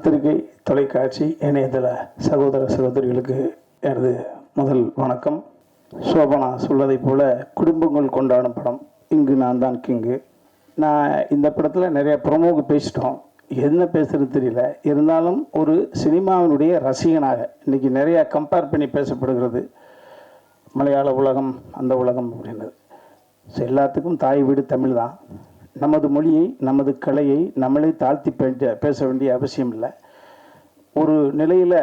பத்திரிகை தொலைக்காட்சி இணையதள சகோதர சகோதரிகளுக்கு எனது முதல் வணக்கம். சோபனா சொல்வதைப் போல குடும்பங்கள் கொண்டாடும் படம் இங்கு நான் தான் கிங்கு. நான் இந்த படத்தில் நிறைய ப்ரொமோக்கு பேசிட்டோம். என்ன பேசுறது தெரியல. இருந்தாலும் ஒரு சினிமாவினுடைய ரசிகனாக இன்றைக்கி நிறையா கம்பேர் பண்ணி பேசப்படுகிறது. மலையாள உலகம் அந்த உலகம் அப்படின்றது. ஸோ எல்லாத்துக்கும் தாய் வீடு தமிழ் தான் நமது மொழியை நமது கலையை நம்மளே தாழ்த்தி பேச வேண்டிய அவசியம் இல்லை. ஒரு நிலையில்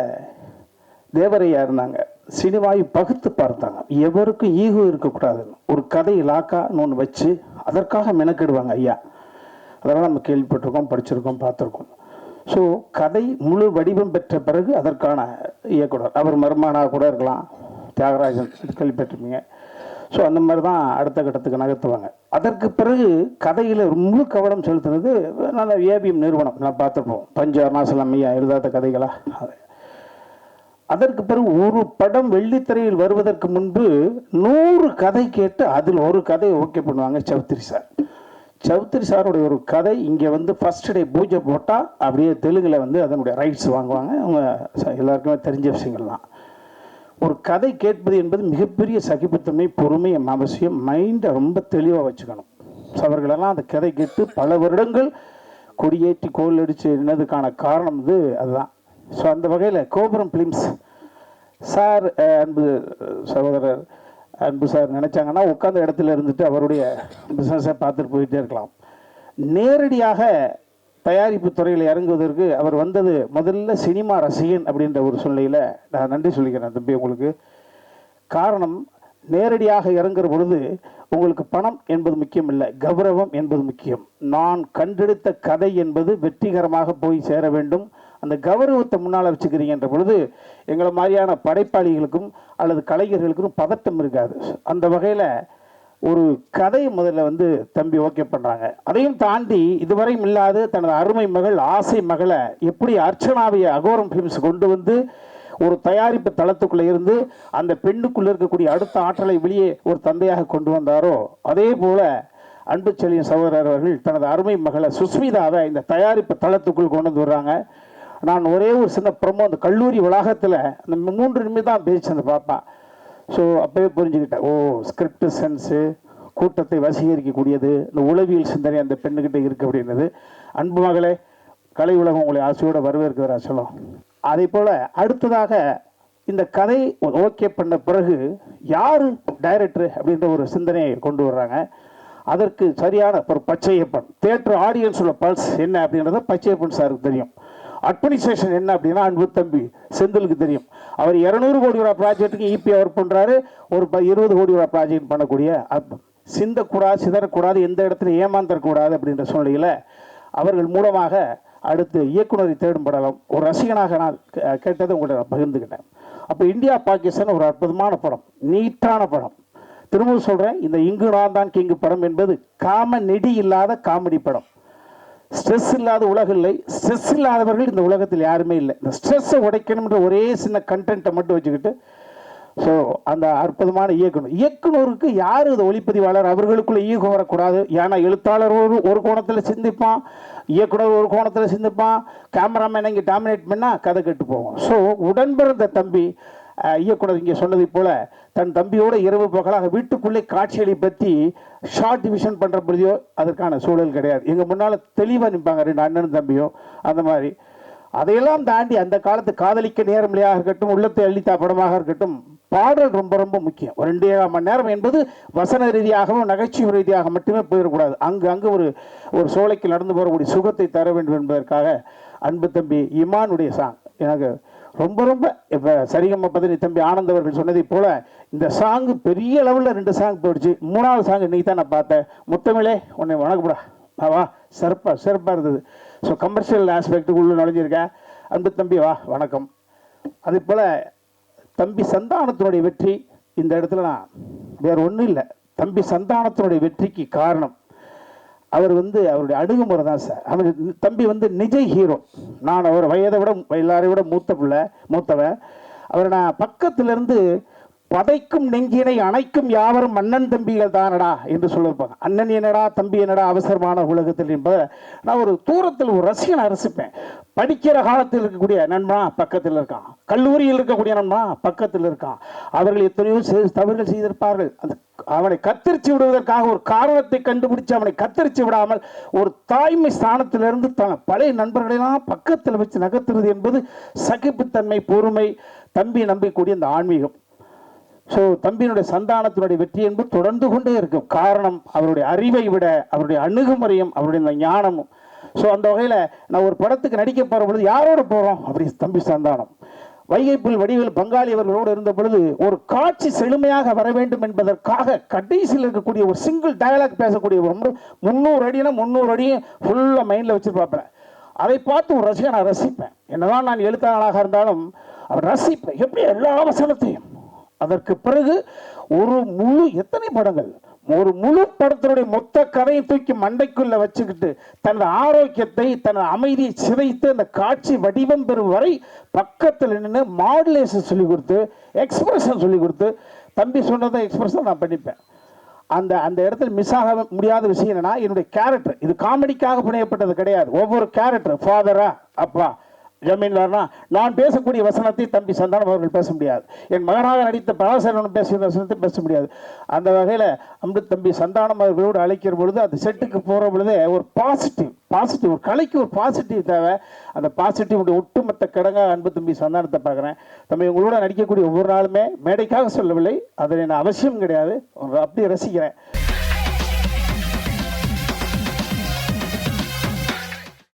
தேவரையா இருந்தாங்க. சினிமாவை பகுத்து பார்த்தாங்க. எவருக்கும் ஈகோ இருக்கக்கூடாதுன்னு ஒரு கதை இலாக்கான்னு ஒன்று வச்சு அதற்காக மெனக்கெடுவாங்க ஐயா. அதெல்லாம் நம்ம கேள்விப்பட்டிருக்கோம் படிச்சிருக்கோம் பார்த்துருக்கோம். ஸோ கதை முழு வடிவம் பெற்ற பிறகு அதற்கான இயக்குனர். அவர் மர்மானாக கூட இருக்கலாம். தியாகராஜன் கேள்விப்பட்டிருப்பீங்க. ஸோ அந்த மாதிரி தான் அடுத்த கட்டத்துக்கு நகர்த்துவாங்க. அதற்கு பிறகு கதையில் முழு கவனம் செலுத்துனது நல்ல ஏபிஎம் நிறுவனம். நான் பார்த்துருப்போம். பஞ்சு அருணாசலம் ஐயா எழுதாத கதைகளா? அதற்கு பிறகு ஒரு படம் வெள்ளித்திரையில் வருவதற்கு முன்பு நூறு கதை கேட்டு அதில் ஒரு கதையை ஓகே பண்ணுவாங்க சௌத்ரி சார். சௌத்ரி சாருடைய ஒரு கதை இங்கே வந்து ஃபஸ்ட் டே பூஜை போட்டால் அப்படியே தெலுங்கில் வந்து அதனுடைய ரைட்ஸ் வாங்குவாங்க. அவங்க எல்லாருக்குமே தெரிஞ்ச விஷயங்கள் தான் ஒரு கதை கேட்பது என்பது மிகப்பெரிய சகிப்புத்தன்மை பொறுமை அவசியம். மைண்டை ரொம்ப தெளிவாக வச்சுக்கணும். ஸோ அவர்களெல்லாம் அந்த கதை கேட்டு பல வருடங்கள் கொடியேற்றி கோல் அடித்து நின்னதுக்கான காரணம் இது அதுதான். ஸோ அந்த வகையில் கோபுரம் ஃபிலிம்ஸ் சார் அன்பு சகோதரர் அன்பு சார் நினச்சாங்கன்னா உட்காந்த இடத்துல இருந்துட்டு அவருடைய பிஸ்னஸை பார்த்துட்டு போயிட்டே இருக்கலாம். நேரடியாக தயாரிப்பு துறையில் இறங்குவதற்கு அவர் வந்தது முதல்ல சினிமா ரசிகன் அப்படின்ற ஒரு சூழ்நிலையில் நான் நன்றி சொல்லிக்கிறேன் தம்பி உங்களுக்கு. காரணம் நேரடியாக இறங்குற பொழுது உங்களுக்கு பணம் என்பது முக்கியம் இல்லை கௌரவம் என்பது முக்கியம். நான் கண்டெடுத்த கதை என்பது வெற்றிகரமாக போய் சேர வேண்டும். அந்த கௌரவத்தை முன்னால் வச்சுக்கிறீங்கன்ற பொழுது எங்களை மாதிரியான படைப்பாளிகளுக்கும் அல்லது கலைஞர்களுக்கும் பதட்டம் இருக்காது. அந்த வகையில் ஒரு கதையை முதல்ல வந்து தம்பி ஓகே பண்ணுறாங்க அதையும் தாண்டி இதுவரையும் இல்லாத தனது அருமை மகள் ஆசை மகளை எப்படி அர்ச்சனாவை அகோரம் ஃபிலிம்ஸ் கொண்டு வந்து ஒரு தயாரிப்பு தளத்துக்குள்ளே இருந்து அந்த பெண்ணுக்குள்ளே இருக்கக்கூடிய அடுத்த ஆற்றலை வெளியே ஒரு தந்தையாக கொண்டு வந்தாரோ அதே போல் அன்பு சகோதரர் அவர்கள் தனது அருமை மகளை சுஸ்மிதாவை இந்த தயாரிப்பு தளத்துக்குள் கொண்டு வந்து வர்றாங்க நான் ஒரே ஒரு சின்ன ப்ரமோ அந்த கல்லூரி வளாகத்தில் அந்த மூன்று நிமிடம் தான் பேச்சு அந்த பாப்பா. ஸோ அப்போவே புரிஞ்சுக்கிட்டேன். ஓ ஸ்கிரிப்ட் சென்ஸு கூட்டத்தை வசீகரிக்கக்கூடியது இந்த உளவியல் சிந்தனை அந்த பெண்ணுக்கிட்ட இருக்கு அப்படின்றது அன்பு மகளே கலை உலகம் உங்களை ஆசையோடு வரவேற்கிறார் சொல்லும் அதே போல் அடுத்ததாக இந்த கதை ஓகே பண்ண பிறகு யார் டைரக்டர் அப்படின்ற ஒரு சிந்தனையை கொண்டு வர்றாங்க. அதற்கு சரியான ஒரு பச்சையப்பன் தேட்டர் ஆடியன்ஸோட பல்ஸ் என்ன அப்படின்றத பச்சையப்பன் சாருக்கு தெரியும். அட்மினிஸ்ட்ரேஷன் என்ன அப்படின்னா அன்பு தம்பி செந்திலுக்கு தெரியும். அவர் இரநூறு கோடி ரூபா ப்ராஜெக்ட்டுக்கு இபி ஒர்க் பண்ணுறாரு ஒரு ப இருபது கோடி ரூபா ப்ராஜெக்ட் பண்ணக்கூடிய சிந்தக்கூடாது சிதறக்கூடாது எந்த இடத்துல ஏமாந்தரக்கூடாது அப்படின்ற சூழ்நிலையில் அவர்கள் மூலமாக அடுத்து இயக்குனரை தேடும் படலம். ஒரு ரசிகனாக நான் கே- கேட்டதை உங்கள்கிட்ட நான் பகிர்ந்துக்கிட்டேன். அப்போ இந்தியா பாகிஸ்தான் ஒரு அற்புதமான படம். நீட்டான படம். திரும்ப சொல்கிறேன் இந்த இங்கு நான் தான் கிங்கு படம் என்பது காம நெடி இல்லாத காமெடி படம். ஸ்ட்ரெஸ் இல்லாத உலகம் இல்லை. ஸ்ட்ரெஸ் இல்லாதவர்கள் இந்த உலகத்தில் யாருமே இல்லை. இந்த ஸ்ட்ரெஸ்ஸை உடைக்கணும்ன்ற ஒரே சின்ன கண்டென்ட்டை மட்டும் வச்சுக்கிட்டு ஸோ அந்த அற்புதமான இயக்குனர். இயக்குனருக்கு யார் இது ஒளிப்பதிவாளர்? அவர்களுக்குள்ளே ஈகம் வரக்கூடாது. ஏன்னா எழுத்தாளர் ஒரு ஒரு கோணத்தில் சிந்திப்பான் இயக்குனர் ஒரு கோணத்தில் சிந்திப்பான் கேமராமேன் இங்கே டாமினேட் பண்ணால் கதை கெட்டு போகும். ஸோ உடன்பிறந்த தம்பி இயக்குனர் இங்கே சொன்னதைப் போல தன் தம்பியோட இரவு பகலாக வீட்டுக்குள்ளே காட்சிகளை பற்றி ஷார்ட் டிவிஷன் பண்ணுற பிரதியோ அதற்கான சூழல் கிடையாது. எங்கள் முன்னால் தெளிவாக நிற்பாங்க ரெண்டு அண்ணனும் தம்பியும் அந்த மாதிரி. அதையெல்லாம் தாண்டி அந்த காலத்து காதலிக்க நேரமில்லையாக இருக்கட்டும் உள்ளத்தை அள்ளித்தா படமாக இருக்கட்டும் பாடல் ரொம்ப ரொம்ப முக்கியம். ஒரு ரெண்டு ஏழாம் மணி நேரம் என்பது வசன ரீதியாகவும் நகைச்சுவை ரீதியாக மட்டுமே போயிடக்கூடாது. அங்கு அங்கு ஒரு ஒரு சோலைக்கு நடந்து போகக்கூடிய சுகத்தை தர வேண்டும் என்பதற்காக அன்பு தம்பி இமானுடைய சாங் எனக்கு ரொம்ப ரொம்ப இப்போ சரிகம்ம பதினி தம்பி ஆனந்த் அவர்கள் சொன்னதைப் போல இந்த சாங் பெரிய லெவலில் ரெண்டு சாங் போயிடுச்சு மூணாவது சாங் இன்னைக்கு தான் நான் பார்த்தேன். முத்தமிழே உன்னை வணக்கப்படா வா, வா. சிறப்பாக சிறப்பாக இருந்தது. ஸோ கமர்ஷியல் ஆஸ்பெக்டுக்குள்ளே நுழைஞ்சிருக்கேன் அன்பு தம்பி வா வணக்கம். அதே போல் தம்பி சந்தானத்தினுடைய வெற்றி இந்த இடத்துல நான் வேறு ஒன்றும் இல்லை. தம்பி சந்தானத்தினுடைய வெற்றிக்கு காரணம். அவர் வந்து அவருடைய அணுகுமுறை தான் சார் அவர் தம்பி வந்து நிஜ ஹீரோ நான் அவர் வயதை விட எல்லாரையும் விட மூத்த பிள்ளை மூத்தவன். அவரை நான் பக்கத்துலேருந்து பதைக்கும் நெஞ்சினை அணைக்கும் யாவரும் அண்ணன் தம்பிகள் தானடா என்று சொல்லியிருப்பாங்க அண்ணன் என்னடா தம்பி என்னடா அவசரமான உலகத்தில் என்பதை நான் ஒரு தூரத்தில் ஒரு ரசிகனை ரசிப்பேன். படிக்கிற காலத்தில் இருக்கக்கூடிய நண்பனா பக்கத்தில் இருக்கான். கல்லூரியில் இருக்கக்கூடிய நண்பனா பக்கத்தில் இருக்கான். அவர்கள் எத்தனையோ தவறுகள் செய்திருப்பார்கள். அந்த அவனை கத்தரிச்சு விடுவதற்காக ஒரு காரணத்தை கண்டுபிடிச்சு அவனை கத்தரிச்சு விடாமல் ஒரு தாய்மை ஸ்தானத்திலிருந்து தன் பழைய நண்பர்களெல்லாம் பக்கத்தில் வச்சு நகர்த்துறது என்பது சகிப்புத்தன்மை பொறுமை தம்பி நம்பிக்கூடிய இந்த ஆன்மீகம். ஸோ தம்பியினுடைய சந்தானத்தினுடைய வெற்றி என்பது தொடர்ந்து கொண்டே இருக்கும். காரணம் அவருடைய அறிவை விட அவருடைய அணுகுமுறையும் அவருடைய இந்த ஞானமும். ஸோ அந்த வகையில் நான் ஒரு படத்துக்கு நடிக்க போகிற பொழுது யாரோட போகிறோம் அப்படி தம்பி சந்தானம். வைகைப்புல் வடிவில் பங்காளி அவர்களோடு இருந்த பொழுது ஒரு காட்சி செழுமையாக வர வேண்டும் என்பதற்காக கடைசியில் இருக்கக்கூடிய ஒரு சிங்கிள் டயலாக் பேசக்கூடிய ஒரு முந்நூறு அடினா முந்நூறு அடியும் ஃபுல்லாக மைண்டில் வச்சு பார்ப்பேன் அதை பார்த்து ஒரு ரசிகை நான் ரசிப்பேன். என்னதான் நான் எழுத்தாளனாக இருந்தாலும் அவர் ரசிப்பேன். எப்படி எல்லா வசனத்தையும் அதற்கு பிறகு ஒரு முழு எத்தனை படங்கள்? ஒரு முழு படத்தினுடைய மொத்த கதையை தூக்கி மண்டைக்குள்ள வச்சுக்கிட்டு தனது ஆரோக்கியத்தை தனது அமைதியை சிதைத்து அந்த காட்சி வடிவம் பெறும் வரை பக்கத்தில் நின்று மாடுலேஷன் சொல்லி கொடுத்து எக்ஸ்பிரஷன் சொல்லி கொடுத்து தம்பி சொன்னதை எக்ஸ்பிரஷன் நான் பண்ணிப்பேன். அந்த அந்த இடத்துல மிஸ் ஆக முடியாத விஷயம் என்னன்னா என்னுடைய கேரக்டர் இது காமெடிக்காக புனையப்பட்டது கிடையாது. ஒவ்வொரு கேரக்டர் ஃபாதரா அப்பா. ஜமீன்தார்னா நான் பேசக்கூடிய வசனத்தை தம்பி சந்தானம் அவர்கள் பேச முடியாது. என் மகனாக நடித்த பராசரன் பேசிய வசனத்தை பேச முடியாது. அந்த வகையில் அம்பு தம்பி சந்தானம் அவர்களோடு அழைக்கிற பொழுது அந்த செட்டுக்கு போகிற பொழுதே ஒரு பாசிட்டிவ் பாசிட்டிவ் ஒரு கலைக்கு ஒரு பாசிட்டிவ் தேவை. அந்த பாசிட்டிவ் ஒட்டுமொத்த கிடங்காக அன்பு தம்பி சந்தானத்தை பார்க்குறேன். தம்பி உங்களோட நடிக்கக்கூடிய ஒவ்வொரு நாளுமே மேடைக்காக சொல்லவில்லை. அதில் நான் அவசியம் கிடையாது. அப்படியே ரசிக்கிறேன்.